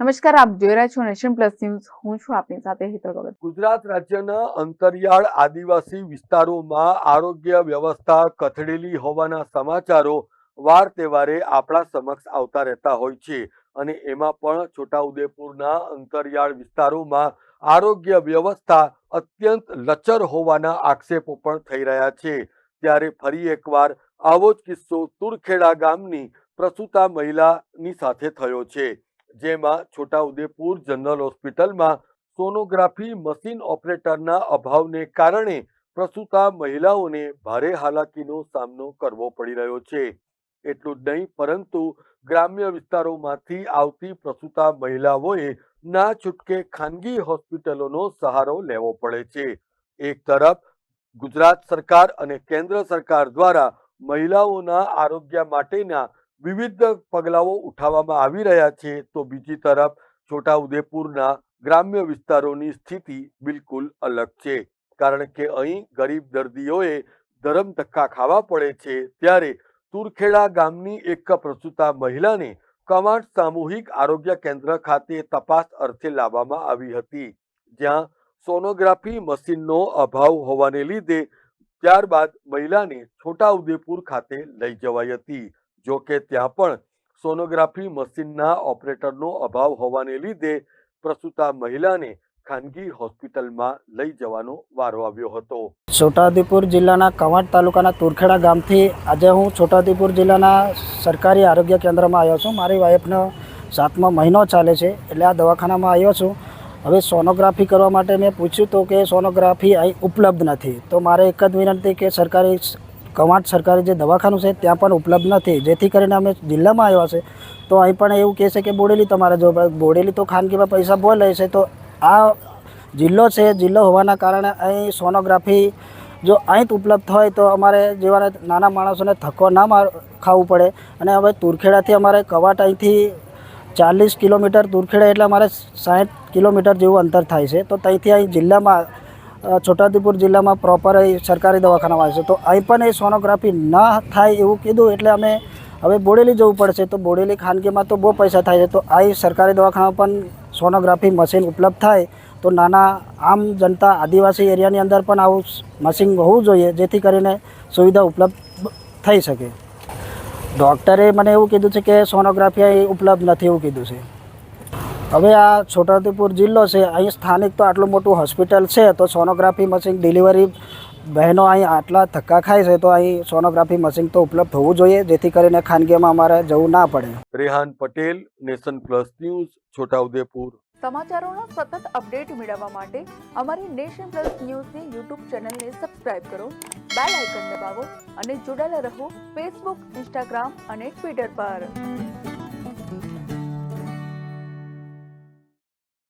નમસ્કાર, આપ જોઈ રહ્યા છો નેશન પ્લસ ન્યૂઝ. હું છું આપની સાથે હિતલ ભગત ગુજરાત રાજ્યના અંતરિયાળ આદિવાસી વિસ્તારોમાં આરોગ્ય વ્યવસ્થા કથળેલી હોવાના સમાચારો વાર તહેવારે આપણા સમક્ષ આવતા રહેતા હોય છે અને એમાં પણ છોટાઉદેપુરના અંતરિયાળ વિસ્તારોમાં આરોગ્ય વ્યવસ્થા અત્યંત લચર હોવાના આક્ષેપો પણ થઈ રહ્યા છે. ત્યારે ફરી એકવાર આવો જ કિસ્સો તુરખેડા ગામની પ્રસૂતા મહિલાની સાથે થયો છે. જેમાં છોટાઉદેપુર જનરલ હોસ્પિટલમાં સોનોગ્રાફી મશીન ઓપરેટરના અભાવને કારણે પ્રસૂતા મહિલાઓને ભારે હાલાકીનો સામનો કરવો પડી રહ્યો છે. એટલું જ નહીં, પરંતુ ગ્રામ્ય વિસ્તારોમાંથી આવતી પ્રસૂતા મહિલાઓએ ના છૂટકે ખાનગી હોસ્પિટલોનો સહારો લેવો પડે છે. એક તરફ, ગુજરાત સરકાર અને કેન્દ્ર સરકાર દ્વારા મહિલાઓના આરોગ્ય માટેના વિવિધ પગલાઓ ઉઠાવવામાં આવી રહ્યા છે, તો બીજી તરફ છોટાઉદેપુરના ગ્રામ્ય વિસ્તારોની સ્થિતિ બિલકુલ અલગ છે. કારણ કે અહીં ગરીબ દર્દીઓએ ધરમ ધક્કા ખાવા પડે છે, ત્યારે તુરખેડા ગામની એક પ્રસૂતા મહિલાને કવાંટ સામૂહિક આરોગ્ય કેન્દ્ર ખાતે તપાસ અર્થે લાવવામાં આવી હતી, જ્યાં સોનોગ્રાફી મશીનનો અભાવ હોવાને લીધે ત્યારબાદ મહિલાને છોટાઉદેપુર ખાતે લઈ જવાઈ હતી. જો કે ત્યાં પણ સોનોગ્રાફી મશીનના ઓપરેટરનો અભાવ હોવાને લીધે પ્રસૂતા મહિલાને ખાનગી હોસ્પિટલમાં લઈ જવાનો વારો આવ્યો હતો. છોટાઉદેપુર જિલ્લાના કવાંટ તાલુકાના તુરખેડા ગામથી આજે હું છોટાઉદેપુર જિલ્લાના સરકારી આરોગ્ય કેન્દ્રમાં આવ્યો છું. મારી વાઈફનો સાતમો મહિનો ચાલે છે એટલે આ દવાખાનામાં આવ્યો છું. હવે સોનોગ્રાફી કરવા માટે મેં પૂછ્યું તો કે સોનોગ્રાફી અહીં ઉપલબ્ધ નથી. તો મારે એક જ વિનંતી કે સરકારી કવાંટ સરકારી જે દવાખાનું છે, ત્યાં પણ ઉપલબ્ધ નથી. જેથી કરીને અમે જિલ્લામાં આવ્યા છે, તો અહીં પણ એવું કહે છે કે બોડેલી તમારે જો બોડેલી તો ખાનગીમાં પૈસા બહુ લે છે, તો આ જિલ્લો છે, જિલ્લો હોવાના કારણે અહીં સોનોગ્રાફી જો અહીં ઉપલબ્ધ હોય, તો અમારે જેવા નાના માણસોને ધક્કો ના માર, ખાવું પડે. અને હવે તુરખેડાથી અમારે કવાટ અહીંથી ચાલીસ કિલોમીટર તુરખેડા એટલે અમારે સાઠ કિલોમીટર જેવું અંતર થાય છે, તો ત્યાંથી અહીં જિલ્લામાં છોટાઉદેપુર જિલ્લામાં પ્રોપર એ સરકારી દવાખાનામાં આવે છે. તો અહીં પણ એ સોનોગ્રાફી ન થાય એવું કીધું એટલે અમે હવે બોડેલી જવું પડશે. તો બોડેલી ખાનગીમાં તો બહુ પૈસા થાય છે. તો અહીં સરકારી દવાખાના પણ સોનોગ્રાફી મશીન ઉપલબ્ધ થાય. તો નાના આમ જનતા આદિવાસી એરિયાની અંદર પણ આવું મશીન હોવું જોઈએ, જેથી કરીને સુવિધા ઉપલબ્ધ થઈ શકે. ડૉક્ટરે મને એવું કીધું છે કે સોનોગ્રાફી ઉપલબ્ધ નથી એવું કીધું છે. હવે આ છોટાઉદેપુર જિલ્લો છે અહીં સ્થાનિક તો આટલું મોટું હોસ્પિટલ છે તો સોનોગ્રાફી મશીન ડિલિવરી બહેનો અહીં આટલા ધક્કા ખાય છે તો અહીં સોનોગ્રાફી મશીન તો ઉપલબ્ધ હોવું જોઈએ જેથી કરીને ખાનગીમાં અમારે જવું ના પડે. Rehan Patel nation plus news Chhota Udepur. સમાચારોનો સતત અપડેટ મેળવવા માટે અમારી નેશન પ્લસ ન્યૂઝની યુટ્યુબ ચેનલને સબસ્ક્રાઇબ કરો બેલ આઇકન દબાવો અને જોડાયેલા રહો ફેસબુક ઇન્સ્ટાગ્રામ અને ટ્વિટર પર.